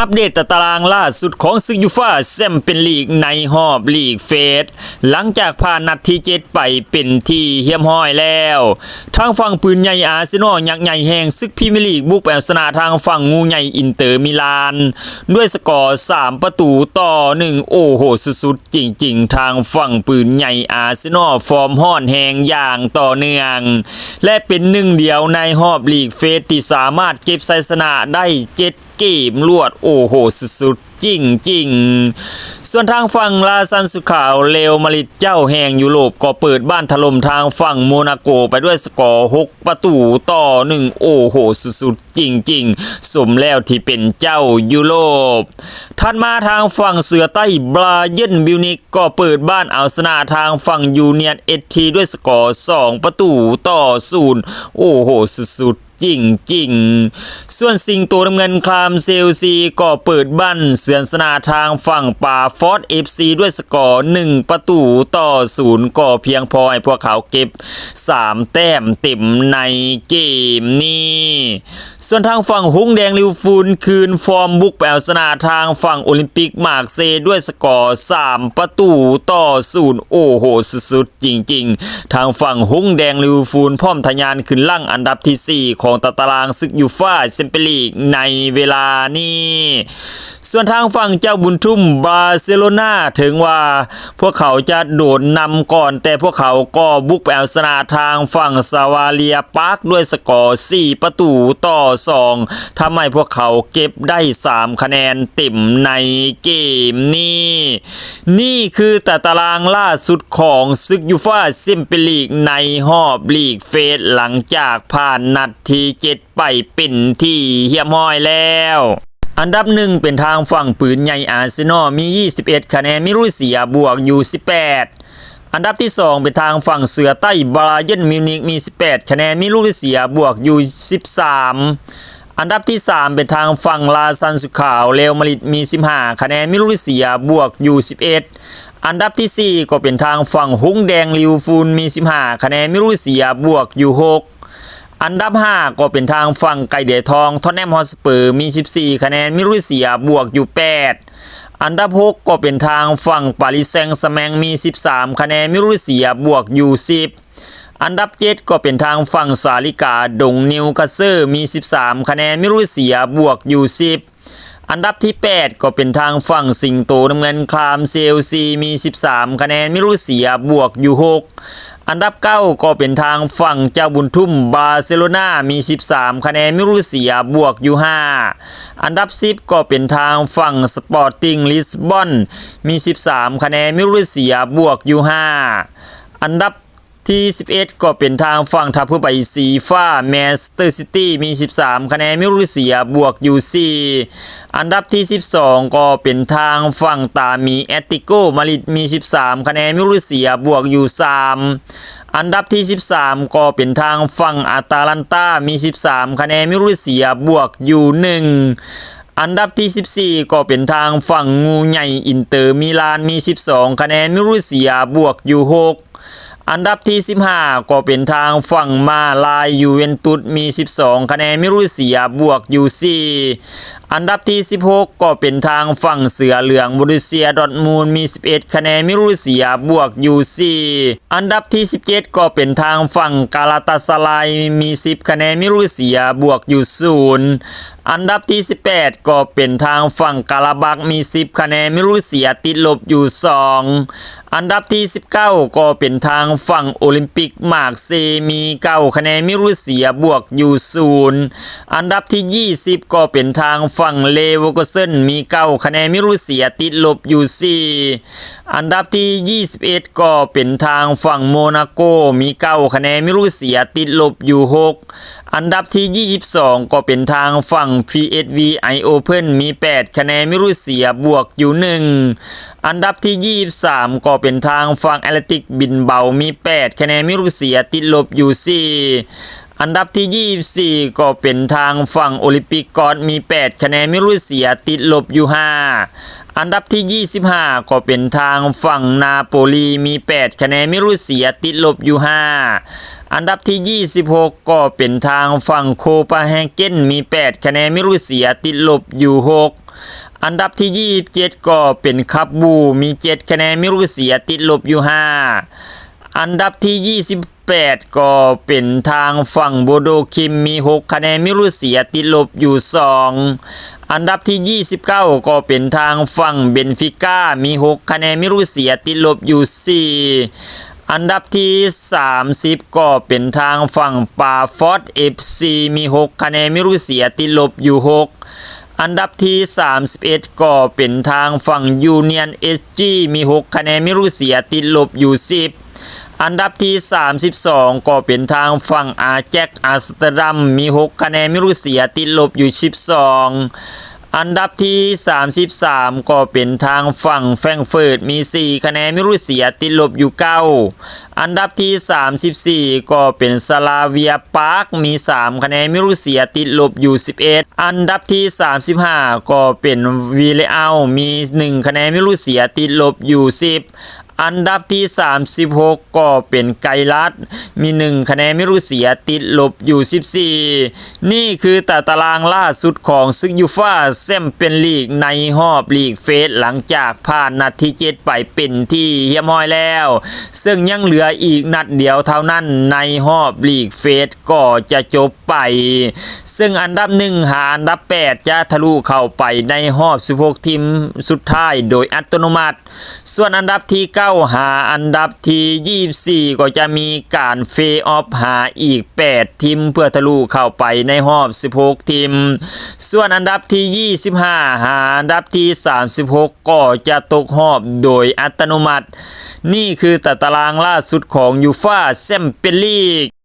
อัปเดตตารางล่าสุดของซึกยูฟ่าแซมเป็นลีกในหอบลีกเฟสหลังจากผ่านนัดที่เจ็ดไปเป็นที่เฮียมห้อยแล้ว ทางฝั่งปืนใหญ่อาร์เซนอลยักษ์ใหญ่แห่งซึกพรีเมียร์ลีกบุกไปเอาชนะทางฝั่งงูใหญ่อินเตอร์มิลาน ด้วยสกอร์3ประตูต่อ1โอ้โหสุดๆจริง ๆ ทางฝั่งปืนใหญ่อาร์เซนอลฟอร์มห้อนแหงอย่างต่อเนื่อง และเป็นหนึ่งเดียวในหอบลีกเฟสที่สามารถเก็บชัยชนะได้เจ็ดเกมลวดโอ้โหสุดๆจริงจริงส่วนทางฝั่งลาซันสุขาวเลวมาริดเจ้าแห่งยุโรปก็เปิดบ้านถล่มทางฝั่งโมนาโกไปด้วยสกอร์ 6 ประตูต่อ 1 โอ้โห สุดๆ จริง ๆ สมแล้วที่เป็นเจ้ายุโรปถัดมาทางฝั่งเสือใต้บราเยนบิวนิกก็เปิดบ้านเอาชนะทางฝั่งยูเนียนเอทีด้วยสกอร์ 2 ประตูต่อ 0 โอ้โห สุดๆจริงจริงๆส่วนสิงโตน้ำเงินคลามเซลซีก็เปิดบ้านเสอนสนาทางฝั่งป่าฟอร์ดเอฟซีด้วยสกอร์1ประตูต่อศูนย์ก็เพียงพอให้พวกเขาเก็บ 3 แต้มเต็มในเกมนี้ ส่วนทางฝั่งฮุ้งแดงลิวฟูลคืนฟอร์มบุกแปลสนาทางฝั่งโอลิมปิกมาร์กเซด้วยสกอร์3ประตูต่อศูนย์โอ้โหสุดๆจริง ๆ ทางฝั่งฮุ้งแดงลิวฟูลพร้อมทะยานขึ้นล่างอันดับทีสี่4 ของตารางซึกยูฟ่าแชมเปลีกในเวลานี้ ส่วนทางฝั่งเจ้าบุญทุ่มบาร์เซโลนาถึงว่าพวกเขาจะโดดนำก่อน แต่พวกเขาก็บุกไปเอาชนะทางฝั่งซาวาเลียปาร์คด้วยสกอร์ 4 ประตูต่อ 2ทำให้พวกเขาเก็บได้ 3 คะแนนเต็มในเกมนี้ นี่คือแต่ตารางล่าสุดของซึกยูฟ่าแชมเปลีกในหอบลีกเฟสหลังจากผ่านนัดที่เจ็ดไปเป็นที่เฮียมห้อยแล้ว อันดับหนึ่งเป็นทางฝั่งปืนใหญ่อาร์เซนอลมี 21 คะแนนมิรุเซียบวกอยู่ 18 อันดับที่ 2 เป็นทางฝั่งเสือใต้บราเยนมิวนิกมี 18 คะแนนมิรุเซียบวกอยู่ 13 อันดับที่ 3 เป็นทางฝั่งลาซันสุขาวเรอัลมาริดมี 15 คะแนนมิรุเซียบวกอยู่ 11 อันดับที่ 4 ก็เป็นทางฝั่งฮุ้งแดงลิวฟูลมี 15 คะแนนมิรุเซียบวกอยู่ 6 อันดับ 5 ก็เป็นทางฝั่งไก่เดียทองทอนแนมฮอสเปอร์มี 14 คะแนนมิรุเซียบวกอยู่ 8 อันดับ 6 ก็เป็นทางฝั่งปารีสแซงต์แมงมี 13 คะแนนมิรุเซียบวกอยู่ 10 อันดับ 7 ก็เป็นทางฝั่งสาลิกาดงนิวคาเซอร์มี 13 คะแนนมิรุเซียบวกอยู่ 10 อันดับที่ 8 ก็เป็นทางฝั่งสิงโตน้ำเงินคลามเซลซีมี 13 คะแนนมิรุเซียบวกอยู่ 6 อันดับ 9 ก็เป็นทางฝั่งเจ้าบุญทุ่มบาร์เซโลนามี 13 คะแนนมิรุเซียบวกอยู่ 5 อันดับ 10 ก็เป็นทางฝั่งสปอร์ติ้งลิสบอนมี 13 คะแนนมิรุเซียบวกอยู่ 5 อันดับ ที่ 11 ก็เป็นทางฝั่งทัพเพื่อไปสีฟ้าแมสเตอร์ซิตี้มี 13 คะแนนมิรุเซียบวกอยู่4อันดับที่ 12 ก็เป็นทางฝั่งตามีแอตติโกมาริดมี 13 คะแนนมิรุเซียบวกอยู่ 3 อันดับที่ 13 ก็เป็นทางฝั่งอาตาลันตามี 13 คะแนนมิรุเซียบวกอยู่ 1อันดับที่ 14 ก็เป็นทางฝั่งงูใหญ่อินเตอร์มิลานมี 12 คะแนนมิรุเซียบวกอยู่ 6 อันดับที่ 15 ก็เป็นทางฝั่งมาลายยูเวนตุสมี 12 คะแนนมิรุเซียบวกอยู่4อันดับที่ 16 ก็เป็นทางฝั่งเสือเหลืองบรูเซียดอทมูลมี 11 คะแนนมิรุเซียบวกอยู่4อันดับที่ 17 ก็เป็นทางฝั่งกาลาตาสลายมี 10 คะแนนมิรุเซียบวกอยู่0 อันดับที่ 18 ก็เป็นทางฝั่งกาลาบักมี 10 คะแนนมิรุเซียติดลบอยู่ 2 อันดับที่ 19 ก็เป็นทางฝั่งโอลิมปิกมาร์กเซมี 9 คะแนนมิรุเซียบวกอยู่ 0 อันดับที่ 20 ก็เป็นทางฝั่งเลวอร์กเซนมี 9 คะแนนมิรุเซียติดลบอยู่ 4 อันดับที่ 21 ก็เป็นทางฝั่งโมนาโกมี 9 คะแนนมิรุเซียติดลบอยู่ 6 อันดับที่ 22 ก็เป็นทางฝั่ง PSV i Open มี 8 คะแนนไม่รู้เสียบวกอยู่ 1 อันดับที่ 23 ก็เป็นทางฝั่งแอตเลติกบินเบามี 8 คะแนนไม่รู้เสียติดลบอยู่ 4 อันดับที่ 24 ก็เป็นทางฝั่งโอลิมปิกกอสมี 8 คะแนนมิรุเซียติดลบอยู่ 5 อันดับที่ 25 ก็เป็นทางฝั่งนาโปลีมี 8 คะแนนมิรุเซียติดลบอยู่ 5 อันดับที่ 26 ก็เป็นทางฝั่งโคปาแฮเกนมี 8 คะแนนมิรุเซียติดลบอยู่ 6อันดับที่ 27 ก็เป็นคับบูมี 7 คะแนนมิรุเซียติดลบอยู่ 5 อันดับที่ 2 8 ก็เป็นทางฝั่งโบโดคิมมี 6 คะแนนมิรุเซียติดลบอยู่ 2 อันดับที่ 29 ก็เป็นทางฝั่งเบนฟิก้ามี 6 คะแนนมิรุเซียติดลบอยู่ 4อันดับที่ 30 ก็เป็นทางฝั่งปาฟอสเอฟซีมี 6 คะแนนมิรุเซียติดลบอยู่ 6 อันดับที่ 31 ก็เป็นทางฝั่งยูเนียนเอสจีมี 6 คะแนนมิรุเซียติดลบอยู่ 10 อันดับที่ 32 ก็เป็นทางฝั่งอาแจ็คอัสเตรัมมี 6 คะแนนมิรุเซียติดลบอยู่ 12อันดับที่ 33 ก็เป็นทางฝั่งแฟรงเฟิร์ตมี 4 คะแนนมิรุเซียติดลบอยู่9อันดับที่ 34 ก็เป็นสลาเวียปาร์คมี 3 คะแนนมิรุเซียติดลบอยู่ 11 อันดับที่ 35 ก็เป็นวีเลอัลมี 1 คะแนนมิรุเซียติดลบอยู่ 10 อันดับที่ 36 ก็เป็นไกรัตมี 1 คะแนนไมิรุเซียติดลบอยู่ 14 นี่คือตารางล่าสุดของซึกยูฟ่าแซมเปี้ยนลีกในหอบลีกเฟสหลังจากผ่านนัดที่7ไปเป็นที่เฮียมห้อยแล้ว ซึ่งยังเหลืออีกนัดเดียวเท่านั้นในหอบลีกเฟสก็จะจบไป ซึ่งอันดับ1หาอันดับ 8 จะทะลุเข้าไปในหอบ 16 ทีมสุดท้ายโดยอัตโนมัติ ส่วนอันดับที่ 9าหาอันดับที่ 24 ก็จะมีการเฟย์ออฟหาอีก 8 ทีมเพื่อทะลุเข้าไปในหอบ 16 ทีม ส่วนอันดับที่ 25 หาอันดับที่ 36 ก็จะตกหอบโดยอัตโนมัติ นี่คือตารางล่าสุดของยูฟ่าแชมเปี้ยนลีก